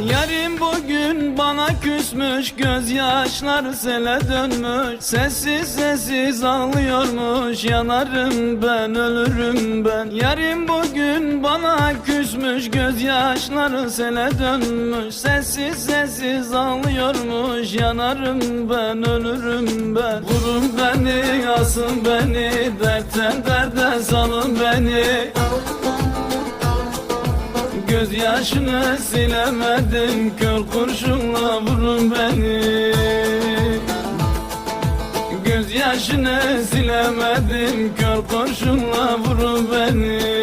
Yarim bugün bana küsmüş Gözyaşları sele dönmüş. Sessiz sessiz ağlıyormuş Yanarım ben ölürüm ben. Yarim bugün bana küsmüş Gözyaşları sele dönmüş. Sessiz sessiz ağlıyormuş Yanarım ben ölürüm ben. Vurun beni asın beni Dertten derde salın beni Gözyaşını silemedim. Kör kurşunla vurun beni. Gözyaşını silemedim. Kör kurşunla vurun beni.